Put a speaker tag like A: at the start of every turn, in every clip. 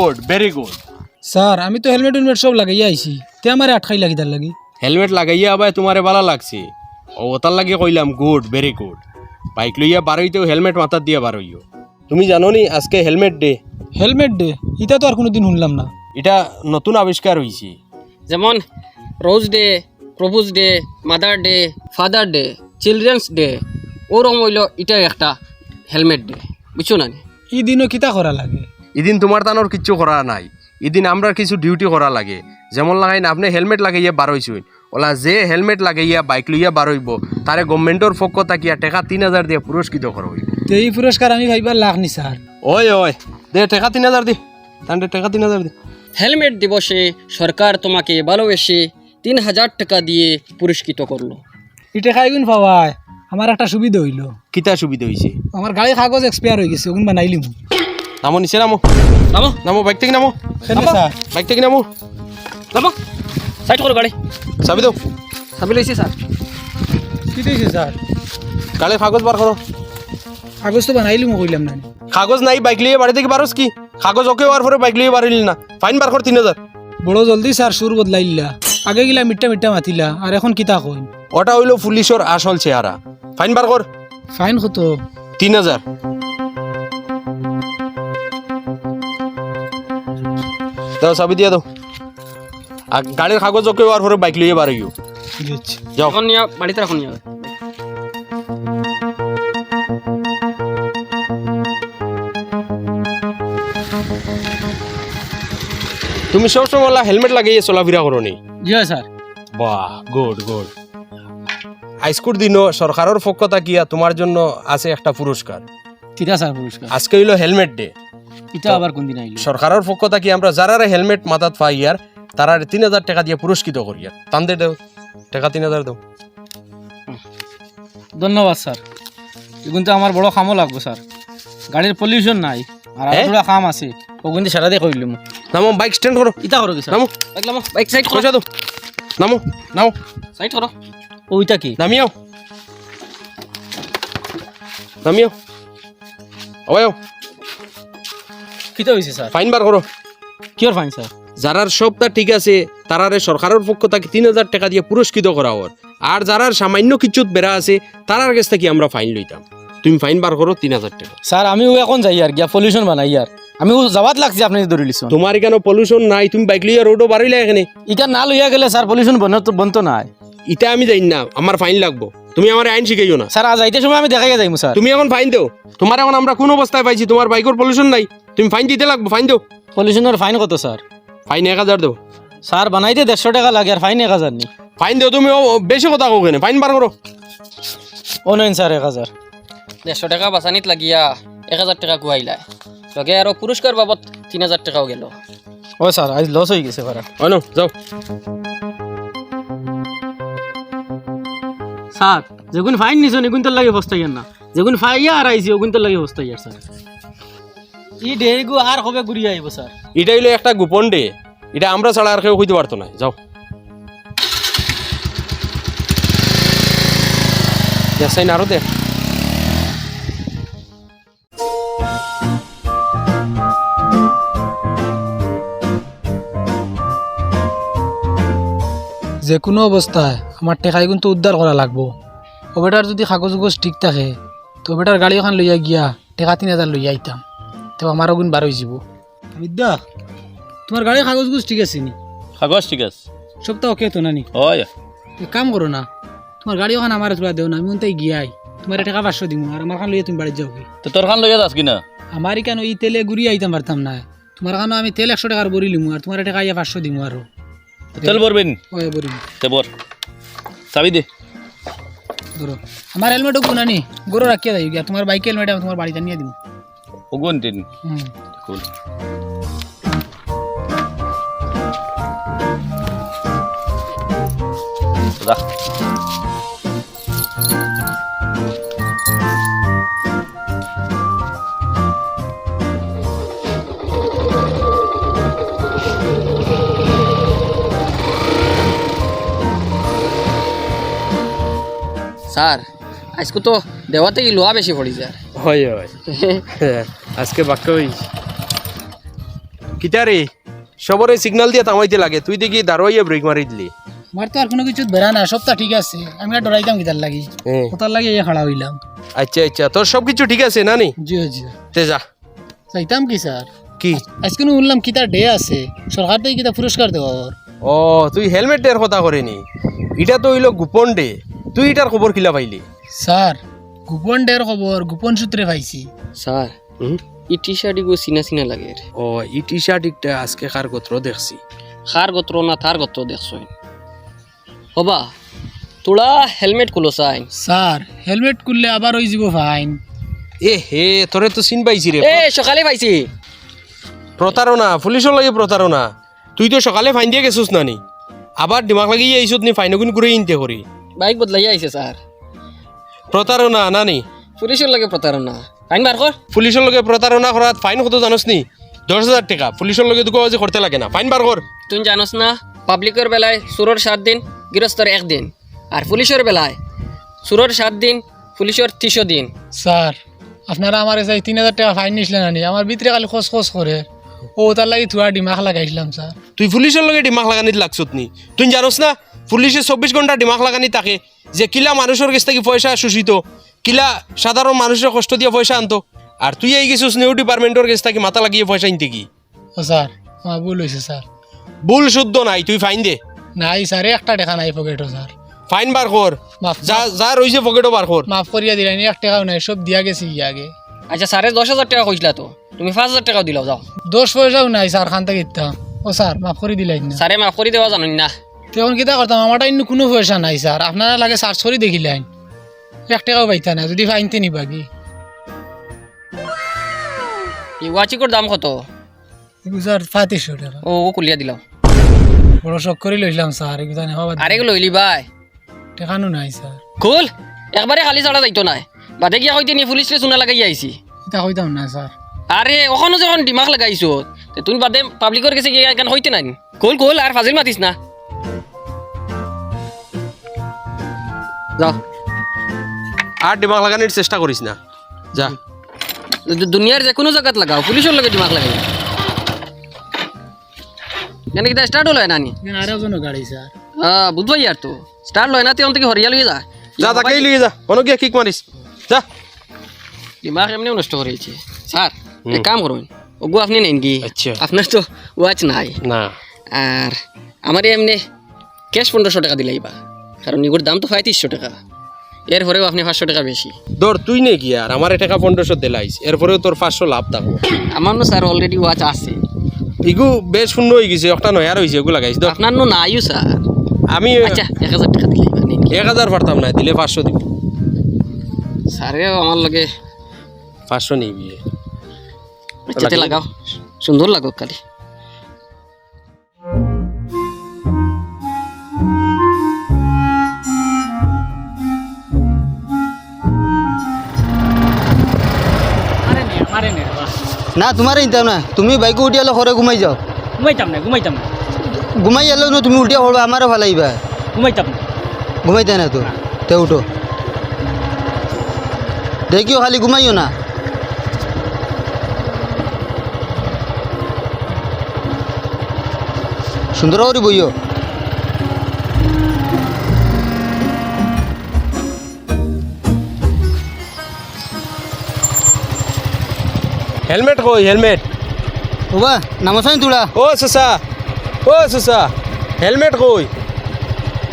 A: Good very good
B: sir আমি তো helmet helmet সব লাগাইয়া আইছি। তে আমার আটকাই লাগি তার লাগি।
A: হেলমেট লাগাইয়া আবার তোমারে ভালো লাগছে। ও ওতার লাগে কইলাম গুড ভেরি গুড বাইক লইয়া বারইতেও হেলমেট মাথার দিয়ে বারইও তুমি জানো নি আজকে হেলমেট ডে?
B: Helmet day? এটা তো আর কোনোদিন শুনলাম না।
A: এটা নতুন আবিষ্কার হয়েছে
C: যেমন rose day propose day mother day father day children's day ওরকম হইল এটা একটা হেলমেট ডে। বুঝছ না
B: ই দিনও কিতা করা লাগে?
A: এদিন তোমার তানোর কিচ্ছু করা নাই। এদিন আমরা কিছু ডিউটি করা লাগে। যেমন লাগাইন আপনি হেলমেট লাগাইয়া বারইছুন ওলা যে হেলমেট লাগাইয়া বাইক লইয়া বারইব তারে গভর্নমেন্টর পক্ষ তাকিয়া টেকা তিন হাজার দিয়ে পুরস্কৃত করা হইব
B: তে এই পুরস্কার আমি ভাইবার লাখ নি স্যার
A: ওই ওই দে টেকা তিন হাজার দি। তান্ডে টেকা তিন হাজার দি।
C: হেলমেট দিবসে সরকার তোমাকে ভালোবেসে তিন হাজার টাকা দিয়ে পুরস্কৃত করল
B: ইটা খাইগুন পাওয়ায় আমার একটা সুবিধা হইল।
A: কিতা সুবিধা হয়েছে
B: আমার গাড়ি কাগজ এক্সপায়ার হয়ে গেছে ওগুন বানাইলিম
A: নামো নিচে নামো।
C: নামো?
A: নামো বাইক থেকে নামো। বাইক থেকে নামো।
C: নামো। সাইড করো গাড়ি।
A: চাবি দাও।
C: সাবি লইছে স্যার।
B: কি দিয়েছে স্যার?
A: গাড়ির কাগজ বার করো।
B: কাগজ তো বানাইলিম কইলাম না।
A: কাগজ নাই বাইক লিয়ে বাড়ি থেকে বারোস কি? কাগজ ওকে হওয়ার পরে বাইক লিয়ে বাড়িলি না। ফাইন বার কর তিন হাজার
B: বড় জলদি স্যার সুর বদলাইলা। আগে গিলা মিট্টা মিট্টা মাতিলা আর এখন কিতা কইন
A: ওটা হইল পুলিশের আসল চেহারা। ফাইন বার কর।
B: ফাইন কত?
A: তিন হাজার দাও চাবি দিয়ে দাও। আর গাড়ির কাগজ ওকে পরে বাইক লিয়ে বাড়িও
B: বুঝছি।
A: যাও।
C: এখন নিয়ে বাড়িতে রাখুন নিয়ে
A: তুমি সবসময় হেলমেট লাগিয়ে চলাফেরা করো নি
C: জি স্যার।
A: বাহ গুড গুড আইস্কুর দিনও সরকারের পক্ষ থাকিয়া তোমার জন্য আছে একটা পুরস্কার।
C: কিতা স্যার পুরস্কার?
A: আজকে হইল হেলমেট ডে
C: এটা আবার কোন দিন আইলো?
A: সরকারের পক্ষ থাকি আমরা যারা হেলমেট মাথাত পাই ইয়ার তারা তিন হাজার টাকা দিয়ে পুরস্কৃত করি আর তান্দের দেও টাকা তিন হাজার দেও।
D: ধন্যবাদ স্যার। এখন তো আমার বড় কামও লাগবো স্যার। গাড়ির পলিউশন নাই আর
A: এ?
D: আরও কাম আছে। থেকে সারা দিয়ে কইলাম
A: নামো বাইক স্ট্যান্ড করো
D: ইটা করো কি স্যার।
A: নামো।
C: বাইক নামো বাইক সাইড করো
A: দাও নামো নামো
C: সাইড করো
D: ওইটা কি?
A: নামিয়াও নামিয়াও ওয়াও
D: কিটা হয়েছে স্যার।
A: ফাইন বার করো।
D: কিয়র ফাইন স্যার?
A: যারার সবটা ঠিক আছে তারারে সরকারের পক্ষ থেকে তিন হাজার টাকা দিয়ে পুরস্কৃত করা হর আর যারার সামান্য কিছুত বেড়া আছে তারার কাছ থেকে আমরা ফাইন লইতাম। তুমি ফাইন বার করো তিন হাজার টাকা।
D: স্যার আমিও এখন যাই আর গিয়া পলিউশন বানাই আর। আমি যাবাত লাগছি আপনি ধরে লিছ।
A: তোমার এখানে পলিউশন নাই তুমি বাইক লইয়া রোডও বাড়িলে এখানে।
D: ইটা না লইয়া গেলে স্যার পলিউশন বনত বন্ত নাই।
A: ইটা আমি জানি না আমার ফাইন লাগবো। তুমি আমার আইন শিখাইও না।
D: স্যার আজ আইতে সময় আমি দেখাই যাইমু স্যার।
A: তুমি এখন ফাইন দেও। তোমার এখন আমরা কোন অবস্থায় পাইছি তোমার বাইকের পলিউশন নাই। তুমি ফাইন দিতে লাগবো ফাইন দেও।
D: পলিউশনের ফাইন কত স্যার
A: ফাইন এক হাজার দেও।
D: স্যার বানাইতে দেড়শো টাকা লাগে আর ফাইন এক হাজার নি।
A: ফাইন দেও তুমি বেশি কথা কো কেন ফাইন বার করো।
D: ও নইন স্যার এক হাজার
C: দেড়শো টাকা বাঁচানিত লাগিয়া এক হাজার টাকা কুয়াইলায় লগে আৰু পুরস্কার বাবদ তিন হাজার টাকাও গেল।
D: ও স্যার আজ লস হয়ে গেছে ভাড়া
A: হয় না যাও।
D: স্যার যেগুন ফাইন নিছ এগুন তোর লাগে বস্তাই না। যেগুন ফাইয়া আর আইছি ওগুন তোর লাগে বস্তাই আর স্যার ই ডেগু আর কবে ঘুরিয়ে আইব স্যার।
A: এটা হইল একটা গোপন ডে। এটা আমরা ছাড়া আর কেউ হইতে পারতো না। যাও। দেখাই না আরও দেখ
B: যে কোনো অবস্থায় আমার টেকাই কিন্তু উদ্ধার করা লাগবো। ও বেটার যদি কাগজ উগজ ঠিক থাকে তো বেটার গাড়ি এখন লইয়া গিয়া টেকা তিন হাজার লইয়া আইতাম। তো আমারও গুণ বার হয়ে যাব। বিদ্যা তোমার গাড়ির কাগজ গুজ ঠিক আছে নি?
D: কাগজ ঠিক আছে।
B: সবটা ওকে তো নানি
D: হয়
B: এক কাম করো না তোমার গাড়ি ওখানে আমার তোলা দেও না আমি ওনটাই গিয়াই তোমার টাকা পাঁচশো দিব আর আমার খান লইয়া তুমি বাড়ি যাও
D: তো তোর খান লইয়া যাস কিনা?
B: আমার কেন এই তেলে ঘুরিয়ে আইতাম পারতাম না? তোমার কারণে আমি তেল একশো টাকার বরি লিমু আর তোমার টাকা ইয়া পাঁচশো দিমু আরও।
D: তেল ভরবেন?
B: ওই বরি
D: তে বর চাবি দে।
B: ধরো। আমার হেলমেট ওগুলো নানি গরু রাখিয়া যাই তোমার বাইক হেলমেট আমি তোমার বাড়িতে নিয়ে দিব
D: ওগুন তিন
B: হুম
D: কুল রাখ
C: স্যার আজকে তো দেওয়াতে কি লোহা বেশি পড়ি যায়
A: হয় হয় আজকে বাক্য হইছে। কিতারে সবরে সিগনাল দিয়ে থামাইতে লাগে তুই দেখি দাঁড়াইয়া ব্রেক মারি দিলি
B: আমার তো আর কোনো কিছু বেড়া না সবটা ঠিক আছে। আমি আর ডরাইতাম কিতার লাগি।
A: হ্যাঁ
B: কোথার লাগি এই খাড়া হইলাম।
A: আচ্ছা আচ্ছা তোর সব কিছু ঠিক আছে না নি?
B: জি জি।
A: তে যা।
B: চাইতাম কি স্যার?
A: কি?
B: আজকে নু বললাম কিতার ডে আছে সরকার থেকে কিতা পুরস্কার দেওয়া ওর
A: ও তুই হেলমেট ডের কথা করেনি। এটা তো হইল গোপন ডে। তুই এটার খবর কিলা পাইলি?
B: স্যার গোপন ডের খবর গোপন সূত্রে পাইছি।
C: স্যার ই টি শার্ট ইগো চিনা চিনা লাগে
A: ও ই টি শার্ট একটা আজকে কার গোত্র দেখছি?
C: খার গোত্র না থার গোত্র দেখছ হবা তোরা হেলমেট কুলো চাই
B: স্যার হেলমেট করলে আবার হয়ে যাব ফাইন।
A: এ হে তোরে তো চিন পাইছি রে।
C: এ সকালে পাইছি।
A: প্রতারণা পুলিশের লাগে প্রতারণা তুই তো সকালে ফাইন দিয়ে গেছিস নানি। আবার দিমাগ লাগিয়ে আইসত নি ফাইন গুণ করে ইনতে করি
C: বাইক বদলাই আইছে স্যার
A: প্রতারণা না নি
C: পুলিশের লাগে প্রতারণা আইন বার কর
A: পুলিশের লগে প্রতারণা করাত ফাইন কত জানোস নি? দশ হাজার টাকা। পুলিশের লগে দুঃখ যে করতে লাগে না। ফাইন বার কর
C: তুই জানোস না পাবলিকের বেলায় সুরর সাত দিন গৃহস্থর একদিন আর পুলিশের বেলায় সুরর সাত দিন পুলিশের তিনশো দিন।
B: স্যার আপনারা আমার চাই তিন হাজার টাকা ফাইন নিছিলেন আনি আমার ভিতরে খালি খোঁজ খোঁজ করে। ও তার লাগি থুয়া ডিমাক লাগাইছিলাম স্যার
A: তুই পুলিশের লগে ডিমাগ লাগানিত লাগছত নি? তুই জানোস না পুলিশে চব্বিশ ঘণ্টা ডিমাগ লাগানি থাকে যে কিলা মানুষের কাছ থেকে পয়সা শোষিত। কিলা সাধারণ মানুষের কষ্ট দিয়ে পয়সা আনতো? আর তুই এই গেছিস নিউ ডিপার্টমেন্টের কাছ থেকে মাথা লাগিয়ে পয়সা আনতে কি?
B: ও স্যার আমার ভুল হয়েছে স্যার।
A: ভুল শুদ্ধ নাই তুই ফাইন দে।
B: নাই স্যার একটা টাকা নাই পকেটও স্যার।
A: ফাইন বার কর।
B: মাফ
A: যা যা রয়েছে পকেটও বার কর।
B: মাফ করিয়া দিলেন এক টাকাও নাই সব দিয়া গেছি গিয়ে আগে।
C: আচ্ছা স্যারে দশ হাজার টাকা কইছিলা তো। তুমি পাঁচ হাজার টাকা দিলাও যাও।
B: দোষ পয়সাও নাই স্যার খান থেকে ইতাম ও স্যার মাফ করে দিলেন না।
C: স্যারে মাফ করে দেওয়া জানুন না।
B: তখন কিতা করতাম? আমার ইন্ন কোনো পয়সা নাই স্যার। আপনারা লাগে সার্চ করে দেখিলেন এক টাকাও পাইতা না যদি ফাইনতে নিবা কি?
C: ওয়াচিকোর দাম কত?
B: স্যার পঁয়ত্রিশশো টাকা।
C: ও ও কুলিয়া দিলাও।
B: বড় শখ করে লইলাম স্যার এগুলো নেওয়া
C: আরে এগুলো লইলি ভাই
B: টাকানো নাই স্যার।
C: খুল একবারে খালি ছাড়া যাইতো নাই। বাদে গিয়া কইতে নি পুলিশে চুনা লাগাই আইছি
B: এটা কইতাম না স্যার।
C: আরে ওখানে যখন দিমাগ লাগাইছো তুমি বাদে পাবলিকের কাছে গিয়ে এখান হইতে নাই? কোল কোল আর ফাজিল মাতিস না। যাও
A: আর ডিমাগ লাগানির চেষ্টা করিস না। যা।
C: দুনিয়ার যে কোনো জায়গাত লাগাও পুলিশের লগে দিমাগ লাগাই কেন কিটা স্টার্ট হলো নানি?
B: আরও কোনো গাড়ি স্যার
C: হ্যাঁ বুঝবাই আর তো। স্টার্ট লয় না তেমন থেকে হরিয়া লইয়া যা।
A: যা তাকেই লিয়ে যা অনেক গিয়ে কিক মারিস। যা।
C: দিমাগ এমনিও নষ্ট করেছে স্যার এক কাম করুন ওগু আপনি নেন কি
A: আচ্ছা।
C: আপনার তো ওয়াচ নাই।
A: না।
C: আর আমার এমনি ক্যাশ পনেরোশো টাকা দিলেই বা কারণ এগুলোর দাম তো পঁয়ত্রিশশো টাকা। এরপরেও আপনি পাঁচশো টাকা বেশি।
A: ধর তুই নে কি আর আমার টাকা পনেরোশো দিলাইস এরপরেও তোর পাঁচশো লাভ থাকব।
C: আমার নো স্যার অলরেডি ওয়াচ আছে।
A: ইগু বেশ শূন্য হয়ে গেছে একটা নয়ার হয়েছে এগুলো লাগাইস ধর।
C: আপনার নো নাইও স্যার।
A: আমি
C: আচ্ছা এক হাজার টাকা নিন।
A: এক হাজার পারতাম না দিলে পাঁচশো দিব।
C: স্যারেও আমার লগে
A: পাঁচশো নিবি।
C: লাগাও। সুন্দর লাগো খালি।
E: না তোমার ইনতাম না। তুমি বাইকে উঠি এলো ঘরে ঘুমাই যাও।
D: ঘুমাইতাম না ঘুমাইতাম না?
E: ঘুমাই এলো না তুমি উঠিয়া পড়বা আমারও ভালো আইবা
D: ঘুমাইতাম না?
E: ঘুমাইতে না তো? তে উঠো। দেখিও খালি ঘুমাইও না। সুন্দর করে বইও
A: হেলমেট কই হেলমেট
E: ওবা নামসাই তোলা
A: ও সুসা ও সুসা হেলমেট কই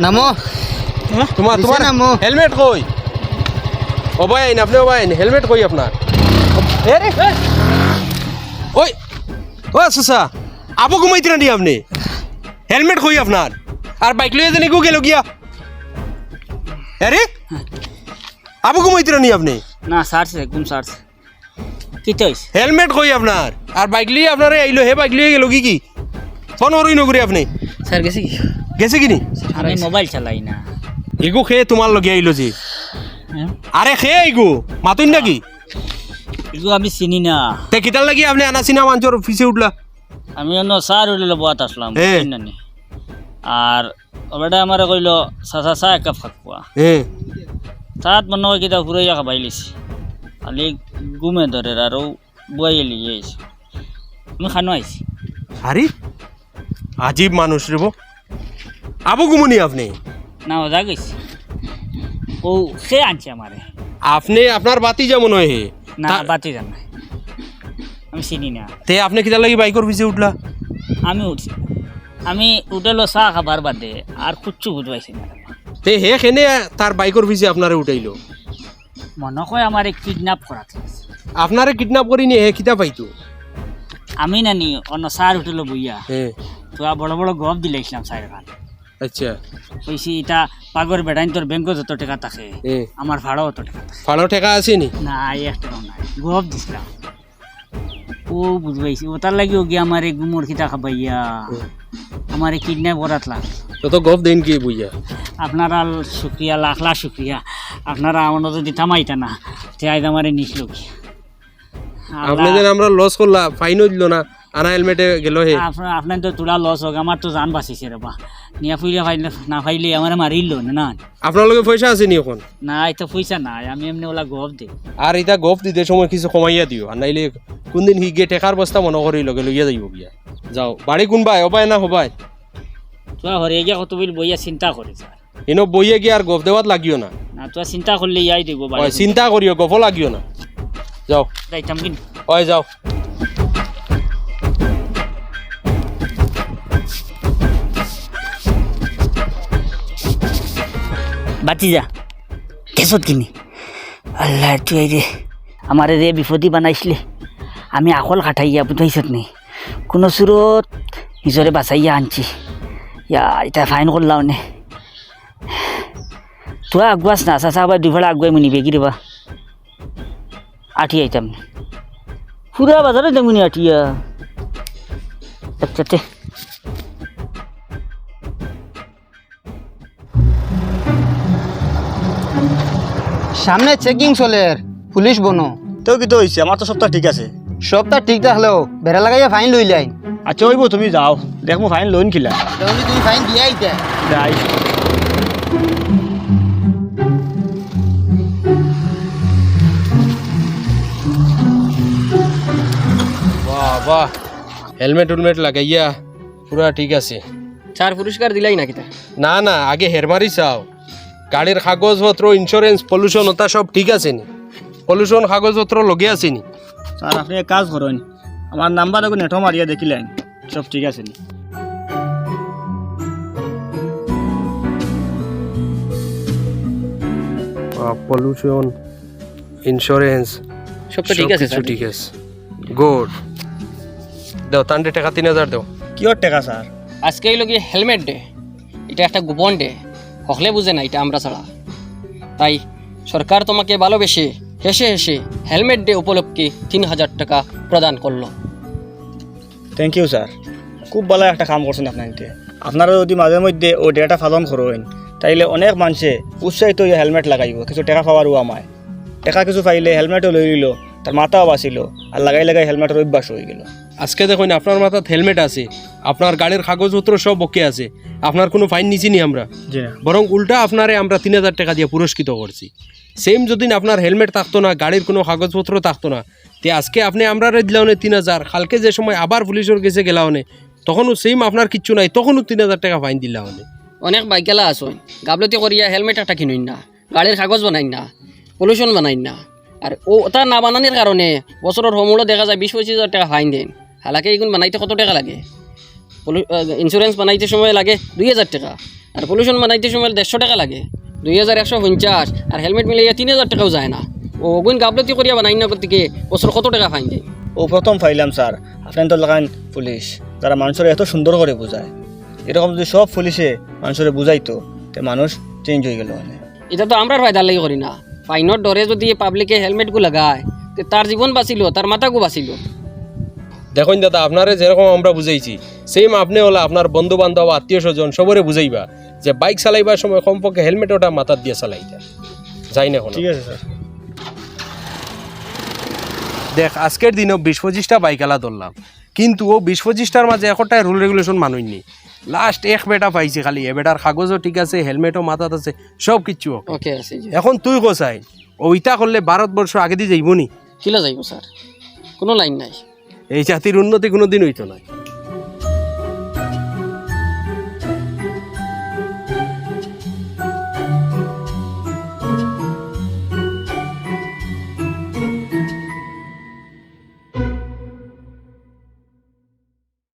E: নামো
A: তোমার
E: দিছে
A: তোমার
E: না মো।
A: হেলমেট কই ও ভাই আইন আপনি ও ভাই আইন হেলমেট কই আপনার এ রে এ। ওই ও সুসা আবু ঘুমাইতে না আপনি হেলমেট কই আপনার আর বাইক লইয়া জানি গো গেল গিয়া আরে আবু ঘুমাইতে না আপনি
D: না সারছে ঘুম সারছে কি চাইছে
A: হেলমেট কই আপনার? আর বাইক লিয়ে আপনারে আইলো হে বাইক লিয়ে গেল কি কি? ফোন করই নকরি আপনি।
C: স্যার গেছে কি?
A: গেছে কিনি
D: আমি মোবাইল চালাই না।
A: এগো খেয়ে তোমার লগে আইলো যে। আরে খেয়ে আইগো মাতুন নাকি?
D: এগুলো আমি চিনি না।
A: তে কিতার লাগি আপনি আনা সিনা মাঞ্চর অফিসে উঠলা?
D: আমি অন্য সার উঠলে বয়াত আসলাম আর ওটা আমার কইল চাচা চা এক কাপ খাকুয়া
A: হ্যাঁ
D: তাত মনে হয় কিতা ঘুরাইয়া খাবাই লিছি। খালি গুমে ধরে আর বুয়াই লিয়ে আইছি আমি খানো আইছি
A: আরে আজীব মানুষ রে বো। আবু গুমনি আপনি?
F: না ওজা গেছি। ও সে আনছে আমারে
A: আপনি আপনার বাতি যেমন হয়
F: না বাতি জান আমি চিনি না।
A: তে আপনি কিতা লাগি বাইকর পিছে উঠলা?
F: আমি উঠছি আমি উঠেলো চাহ খাবার বাদে আর কুচ্ছু বুঝবাইছি না
A: তে হে কেনে তার বাইকর পিছে আপনারে উঠাইলো।
F: মনে হয় আমারে কিডন্যাপ করা
A: আপনারে কিডন্যাপ করি নিয়ে হে পাইতো?
F: আমি নানি অন্য সার উঠেলো বইয়া। তোরা বড় বড় গপ দিলাইছিলাম সাইড খান
A: আচ্ছা।
F: কইছি এটা পাগর বেড়াইন তোর ব্যাংক যত টাকা থাকে আমার ভাড়াও অত টাকা
A: ফাড়ো টাকা আছে
F: নি? না এই একটা নাই গপ দিছিলাম। ও বুঝবাইছি ও তার লাগি গিয়ে আমার এই গুমর খিতা খাবাইয়া আমার কিডন্যাপ করাতলা।
A: তত গপ দেন কি বুঝা
F: আপনারা শুক্রিয়া লাখ লাখ শুক্রিয়া। আপনারা আমার যদি থামাইতা না। তে আজ আমার নিছিল কি
A: আপনাদের আমরা লস করলা ফাইনও দিল না। আনা হেলমেটে গেল হে।
F: আপনার তো তোলা লস হোক আমার তো জান বাঁচিছে রে বা। নিয়া ফুইলে ফাইলে না ফাইলে আমার মারিল না
A: আপনার লগে পয়সা আছে নি এখন?
F: না এটা পয়সা নাই আমি এমনি ওলা গপ দিই
A: আর এটা গপ দিতে সময় কিছু কমাইয়া দিও আর নাইলে কোনদিন হি গে টেকার বস্তা মনে করি লগে লইয়া যাইব গিয়া। যাও বাড়ি কোনবাই হবাই না হবাই?
F: তোরা হরে গিয়া কত বিল বইয়া চিন্তা করিস
A: এনো বইয়ে গিয়ে আর গপ দেওয়াত লাগিও না?
F: না তোরা চিন্তা করলে ইয়াই দিব
A: চিন্তা করিও গপ লাগিও না। যাও।
F: যাইতাম কিন্তু।
A: ওই যাও।
F: বাতি যা কেছত কিনি? আল্লাহ তুই রে আমার রে বিপদী বানাইছিলে। আমি আকল খাটাইয়া বুঝাইছত নেই কোনো সুরত নিজরে বাঁচাইয়া আনছি। ইয়া এটা ফাইন করলাও নে? তোরা আগুয়াস না, চাচা আবার দুফালে আগুয়াই মুনি বেগি দেবা আঠি আইতাম পুরা বাজারে দেমুনি আঠিয়া আচ্ছা
E: সামনে চেকিং চলে পুলিশ বনো।
G: তো কি তো হয়েছে আমার তো সপ্তাহ ঠিক আছে।
E: সবটা ঠিক থাকলেও বেড়া লাগাইয়া ফাইন লই লাই।
G: আচ্ছা হইব তুমি যাও। দেখব ফাইন লোন খিলা
E: তাহলে তুমি ফাইন দিয়া আইতা।
G: যাই।
A: বাহ বাহ। হেলমেট উলমেট লাগাইয়া পুরা ঠিক আছে।
C: চার পুরস্কার দিলাই না কিতা
A: না না আগে হেরমারি চাও। গাড়ির কাগজপত্র ইন্স্যুরেন্স পলিউশন ওটা সব ঠিক আছে নি? পলিউশন কাগজপত্র লগে আছে নি?
G: স্যার আপনি এক কাজ করুন। আমার নাম্বার এখন নেটো মারিয়া দেখিলেন সব ঠিক আছে নি?
A: পলিউশন ইন্স্যুরেন্স
C: সব তো ঠিক আছে
A: ঠিক আছে। গুড দাও তান্ডে টাকা তিন হাজার দাও।
G: কিয়র টাকা স্যার?
C: আজকে কি হেলমেট ডে এটা একটা গোপন ডে হকলে বুঝে না এটা আমরা ছাড়া। তাই সরকার তোমাকে ভালোবেসে হেসে হেসে হেলমেট ডে উপলক্ষে তিন হাজার টাকা প্রদান করল।
G: থ্যাংক ইউ স্যার খুব ভালো একটা কাম করছেন আপনাকে আপনারা যদি মাঝে মধ্যে ও ডেটা পালন করেন, তাইলে অনেক মানুষে উৎসাহিত হেলমেট লাগাইব, কিছু টাকা পাওয়ারও আমায়। টাকা কিছু পাইলে হেলমেটও লই নিল তার মাথাও বাঁচিল আর লাগাই লাগাই হেলমেটের অভ্যাস হয়ে গেল।
A: আজকে দেখুন আপনার মাথায় হেলমেট আছে আপনার গাড়ির কাগজপত্র সব ওকে আছে আপনার কোনো ফাইন নিছি নি আমরা বরং উল্টা আপনারে আমরা তিন হাজার টাকা দিয়ে পুরস্কৃত করছি। সেম যদি আপনার হেলমেট থাকতো না গাড়ির কোনো কাগজপত্র থাকতো না তে আজকে আপনি আমরা দিলাওনে তিন হাজার কালকে যে সময় আবার পুলিশের কাছে গেলাওনে তখনও সেম আপনার কিচ্ছু নাই তখনও তিন হাজার টাকা ফাইন দিলাওনে
C: অনেক বাইকেলা আসুন গাবলতি করিয়া হেলমেট একটা কিনুন না গাড়ির কাগজ বানাই না পলিউশন বানাই না। আর ও ওটা না বানানোর কারণে বছরের সমূলো দেখা যায় বিশ পঁচিশ হাজার টাকা ফাইন দেন হালাকে এগুন বানাইতে কত টাকা লাগে? ইন্স্যুরেন্স বানাইতে সময় লাগে দুই হাজার টাকা। আর পলিউশন বানাইতে সময় দেড়শো টাকা লাগে। দুই হাজার একশো পঞ্চাশ। আর হেলমেট মিলাইয়া তিন হাজার টাকাও যায় না। ও ওগুন গাবলতি করিয়া বানাই না থেকে বছর কত টাকা ফাইন দেন
G: ও প্রথম পাইলাম স্যার আপনার তো লাগান পুলিশ যারা মানুষের এত সুন্দর করে বোঝায়। এরকম যদি সব পুলিশে মানুষের বুঝাইতো তে মানুষ চেঞ্জ হয়ে গেল মানে।
C: এটা তো আমরা ফায়দার লাগি করি না। ফাইনের ডরে যদি পাবলিকে হেলমেটগু লাগায় তে তার জীবন বাঁচিল তার মাথাগু বাঁচিল।
A: দেখুন দাদা আপনারে যেরকম আমরা বুঝাইছি সেম আপনি হলো আপনার বন্ধু বান্ধব আত্মীয় স্বজন সবরে বুঝাইবা যে বাইক চালাইবার সময় কমপক্ষে হেলমেট ওটা মাথার দিয়ে চালাইতা। যাই না
G: ঠিক আছে স্যার।
A: দেখ আজকের দিনেও বিশ পঁচিশটা বাইক বাইকালা ধরলাম কিন্তু ও বিশ পঁচিশটার মাঝে একটাই রুল রেগুলেশন মানুষনি লাস্ট এক বেটা পাইছি খালি এ বেটার কাগজও ঠিক আছে হেলমেটও মাথাত আছে সব কিছু
C: ওকে
A: এখন তুই কোসাই ওইটা করলে ভারতবর্ষ আগে দিয়ে যাইব নি?
C: কিলা যাইব স্যার? কোনো লাইন নাই।
A: এই জাতির উন্নতি কোনোদিন হইতো না